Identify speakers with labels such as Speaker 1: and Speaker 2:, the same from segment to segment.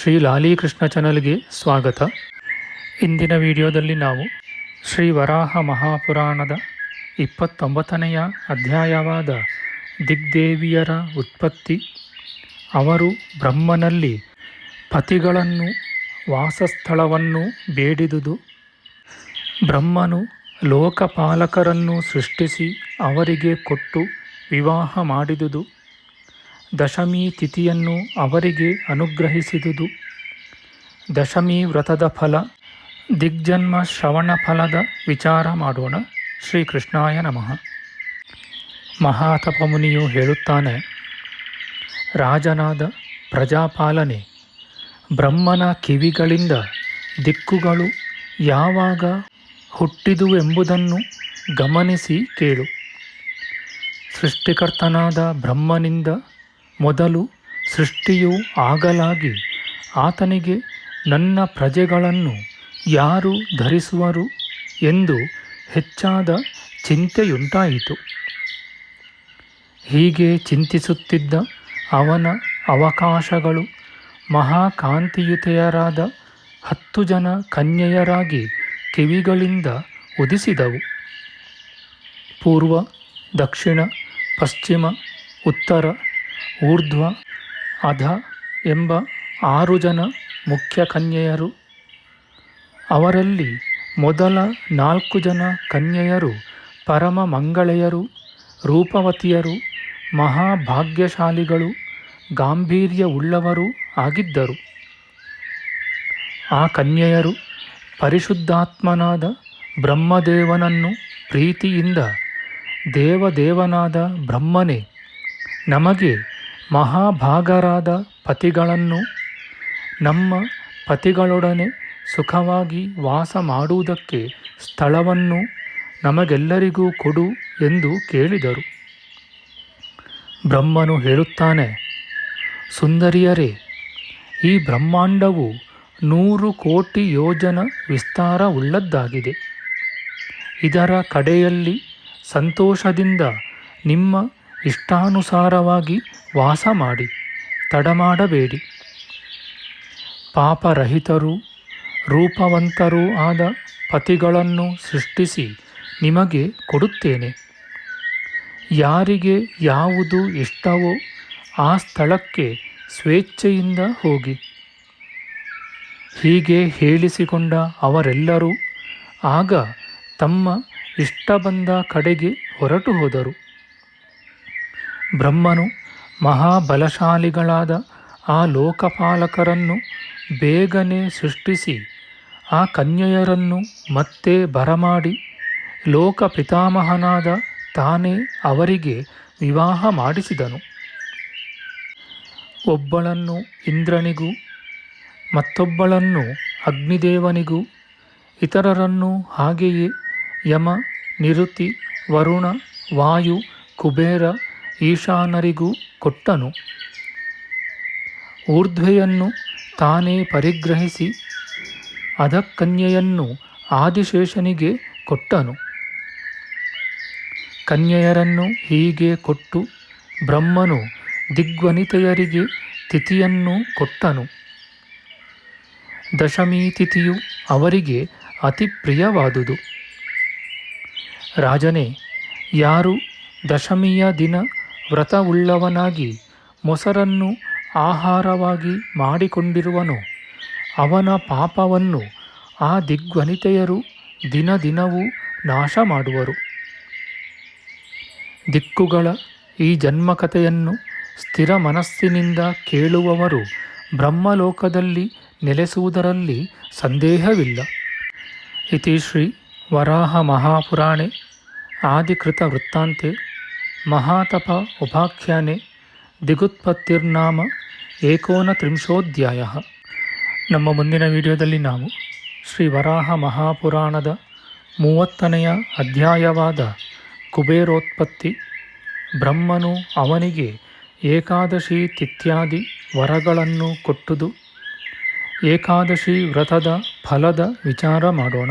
Speaker 1: ಶ್ರೀ ಲಾಲೀಕೃಷ್ಣ ಚಾನಲ್ಗೆ ಸ್ವಾಗತ. ಇಂದಿನ ವಿಡಿಯೋದಲ್ಲಿ ನಾವು ಶ್ರೀ ವರಾಹ ಮಹಾಪುರಾಣದ ಇಪ್ಪತ್ತೊಂಬತ್ತನೆಯ ಅಧ್ಯಾಯವಾದ ದಿಗ್ದೇವಿಯರ ಉತ್ಪತ್ತಿ. ಅವರು ಬ್ರಹ್ಮನಲ್ಲಿ ಪತಿಗಳನ್ನು ವಾಸಸ್ಥಳವನ್ನು ಬೇಡಿದುದು. ಬ್ರಹ್ಮನು ಲೋಕಪಾಲಕರನ್ನು ಸೃಷ್ಟಿಸಿ ಅವರಿಗೆ ಕೊಟ್ಟು ವಿವಾಹ ಮಾಡಿದುದು. ದಶಮಿ ತಿಥಿಯನ್ನು ಅವರಿಗೆ ಅನುಗ್ರಹಿಸಿದುದು. ದಶಮಿ ವ್ರತದ ಫಲ, ದಿಗ್ಜನ್ಮ ಶ್ರವಣ ಫಲದ ವಿಚಾರ ಮಾಡೋಣ. ಶ್ರೀಕೃಷ್ಣಾಯ ನಮಃ. ಮಹಾತಪಮುನಿಯು ಹೇಳುತ್ತಾನೆ, ರಾಜನಾದ ಪ್ರಜಾಪಾಲನೆ, ಬ್ರಹ್ಮನ ಕಿವಿಗಳಿಂದ ದಿಕ್ಕುಗಳು ಯಾವಾಗ ಹುಟ್ಟಿದುವೆಂಬುದನ್ನು ಗಮನಿಸಿ ಕೇಳು. ಸೃಷ್ಟಿಕರ್ತನಾದ ಬ್ರಹ್ಮನಿಂದ ಮೊದಲು ಸೃಷ್ಟಿಯು ಆಗಲಾಗಿ ಆತನಿಗೆ ನನ್ನ ಪ್ರಜೆಗಳನ್ನು ಯಾರು ಧರಿಸುವರು ಎಂದು ಹೆಚ್ಚಾದ ಚಿಂತೆಯುಂಟಾಯಿತು. ಹೀಗೆ ಚಿಂತಿಸುತ್ತಿದ್ದ ಅವನ ಅವಕಾಶಗಳು ಮಹಾಕಾಂತಿಯುತೆಯರಾದ ಹತ್ತು ಜನ ಕನ್ಯೆಯರಾಗಿ ಕಿವಿಗಳಿಂದ ಉದಿಸಿದವು. ಪೂರ್ವ, ದಕ್ಷಿಣ, ಪಶ್ಚಿಮ, ಉತ್ತರ ಊರ್ಧ್ವ, ಅಧ ಎಂಬ ಆರು ಜನ ಮುಖ್ಯ ಕನ್ಯೆಯರು. ಅವರಲ್ಲಿ ಮೊದಲ ನಾಲ್ಕು ಜನ ಕನ್ಯೆಯರು ಪರಮ ಮಂಗಳೆಯರು, ರೂಪವತಿಯರು, ಮಹಾಭಾಗ್ಯಶಾಲಿಗಳು, ಗಾಂಭೀರ್ಯವುಳ್ಳವರೂ ಆಗಿದ್ದರು. ಆ ಕನ್ಯೆಯರು ಪರಿಶುದ್ಧಾತ್ಮನಾದ ಬ್ರಹ್ಮದೇವನನ್ನು ಪ್ರೀತಿಯಿಂದ ದೇವದೇವನಾದ ಬ್ರಹ್ಮನೇ, ನಮಗೆ ಮಹಾಭಾಗರಾದ ಪತಿಗಳನ್ನು ನಮ್ಮ ಪತಿಗಳೊಡನೆ ಸುಖವಾಗಿ ವಾಸ ಮಾಡುವುದಕ್ಕೆ ಸ್ಥಳವನ್ನು ನಮಗೆಲ್ಲರಿಗೂ ಕೊಡು ಎಂದು ಕೇಳಿದರು. ಬ್ರಹ್ಮನು ಹೇಳುತ್ತಾನೆ, ಸುಂದರಿಯರೇ, ಈ ಬ್ರಹ್ಮಾಂಡವು ನೂರು ಕೋಟಿ ಯೋಜನ ವಿಸ್ತಾರ ಉಳ್ಳದ್ದಾಗಿದೆ. ಇದರ ಕಡೆಯಲ್ಲಿ ಸಂತೋಷದಿಂದ ನಿಮ್ಮ ಇಷ್ಟಾನುಸಾರವಾಗಿ ವಾಸ ಮಾಡಿ, ತಡಮಾಡಬೇಡಿ. ಪಾಪರಹಿತರೂ, ರೂಪವಂತರೂ ಆದ ಪತಿಗಳನ್ನು ಸೃಷ್ಟಿಸಿ ನಿಮಗೆ ಕೊಡುತ್ತೇನೆ. ಯಾರಿಗೆ ಯಾವುದು ಇಷ್ಟವೋ ಆ ಸ್ಥಳಕ್ಕೆ ಸ್ವೇಚ್ಛೆಯಿಂದ ಹೋಗಿ. ಹೀಗೆ ಹೇಳಿಸಿಕೊಂಡ ಅವರೆಲ್ಲರೂ ಆಗ ತಮ್ಮ ಇಷ್ಟ ಬಂದ ಕಡೆಗೆ ಹೊರಟು ಹೋದರು. ಬ್ರಹ್ಮನು ಮಹಾಬಲಶಾಲಿಗಳಾದ ಆ ಲೋಕಪಾಲಕರನ್ನು ಬೇಗನೆ ಸೃಷ್ಟಿಸಿ, ಆ ಕನ್ಯೆಯರನ್ನು ಮತ್ತೆ ಬರಮಾಡಿ, ಲೋಕ ಪಿತಾಮಹನಾದ ತಾನೇ ಅವರಿಗೆ ವಿವಾಹ ಮಾಡಿಸಿದನು. ಒಬ್ಬಳನ್ನು ಇಂದ್ರನಿಗೂ, ಮತ್ತೊಬ್ಬಳನ್ನು ಅಗ್ನಿದೇವನಿಗೂ, ಇತರರನ್ನು ಹಾಗೆಯೇ ಯಮ, ನಿರುತಿ, ವರುಣ, ವಾಯು, ಕುಬೇರ ಈಶಾನರಿಗೂ ಕೊಟ್ಟನು. ಊರ್ಧ್ವೆಯನ್ನು ತಾನೇ ಪರಿಗ್ರಹಿಸಿ ಅಧಕನ್ಯೆಯನ್ನು ಆದಿಶೇಷನಿಗೆ ಕೊಟ್ಟನು. ಕನ್ಯೆಯರನ್ನು ಹೀಗೆ ಕೊಟ್ಟು ಬ್ರಹ್ಮನು ದಿಗ್ವನಿತೆಯರಿಗೆ ತಿಥಿಯನ್ನು ಕೊಟ್ಟನು. ದಶಮಿ ತಿಥಿಯು ಅವರಿಗೆ ಅತಿ ಪ್ರಿಯವಾದುದು. ರಾಜನೇ, ಯಾರು ದಶಮಿಯ ದಿನ ವ್ರತವುಳ್ಳವನಾಗಿ ಮೊಸರನ್ನು ಆಹಾರವಾಗಿ ಮಾಡಿಕೊಂಡಿರುವನು. ಅವನ ಪಾಪವನ್ನು ಆ ದಿಗ್ವನಿತೆಯರು ದಿನ ದಿನವೂ ನಾಶ ಮಾಡುವರು ದಿಕ್ಕುಗಳ ಈ ಜನ್ಮಕಥೆಯನ್ನು ಸ್ಥಿರ ಮನಸ್ಸಿನಿಂದ ಕೇಳುವವರು ಬ್ರಹ್ಮಲೋಕದಲ್ಲಿ ನೆಲೆಸುವುದರಲ್ಲಿ ಸಂದೇಹವಿಲ್ಲ. ಇತಿ ಶ್ರೀ ವರಾಹ ಮಹಾಪುರಾಣೆ, ಆದಿಕೃತ ವೃತ್ತಾಂತೆ. ಮಹಾತಪ ಉಪಾಖ್ಯಾನೆ ದಿಗುತ್ಪತ್ತಿರ್ನಾಮ ಏಕೋನತ್ರಿಂಶೋಧ್ಯಾಯ. ನಮ್ಮ ಮುಂದಿನ ವಿಡಿಯೋದಲ್ಲಿ ನಾವು ಶ್ರೀ ವರಾಹ ಮಹಾಪುರಾಣದ ಮೂವತ್ತನೆಯ ಅಧ್ಯಾಯವಾದ ಕುಬೇರೋತ್ಪತ್ತಿ, ಬ್ರಹ್ಮನು ಅವನಿಗೆ ಏಕಾದಶಿ ತಿಥ್ಯಾದಿ ವರಗಳನ್ನು ಕೊಟ್ಟುದು, ಏಕಾದಶಿ ವ್ರತದ ಫಲದ ವಿಚಾರ ಮಾಡೋಣ.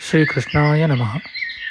Speaker 1: ಶ್ರೀಕೃಷ್ಣಾಯ ನಮಃ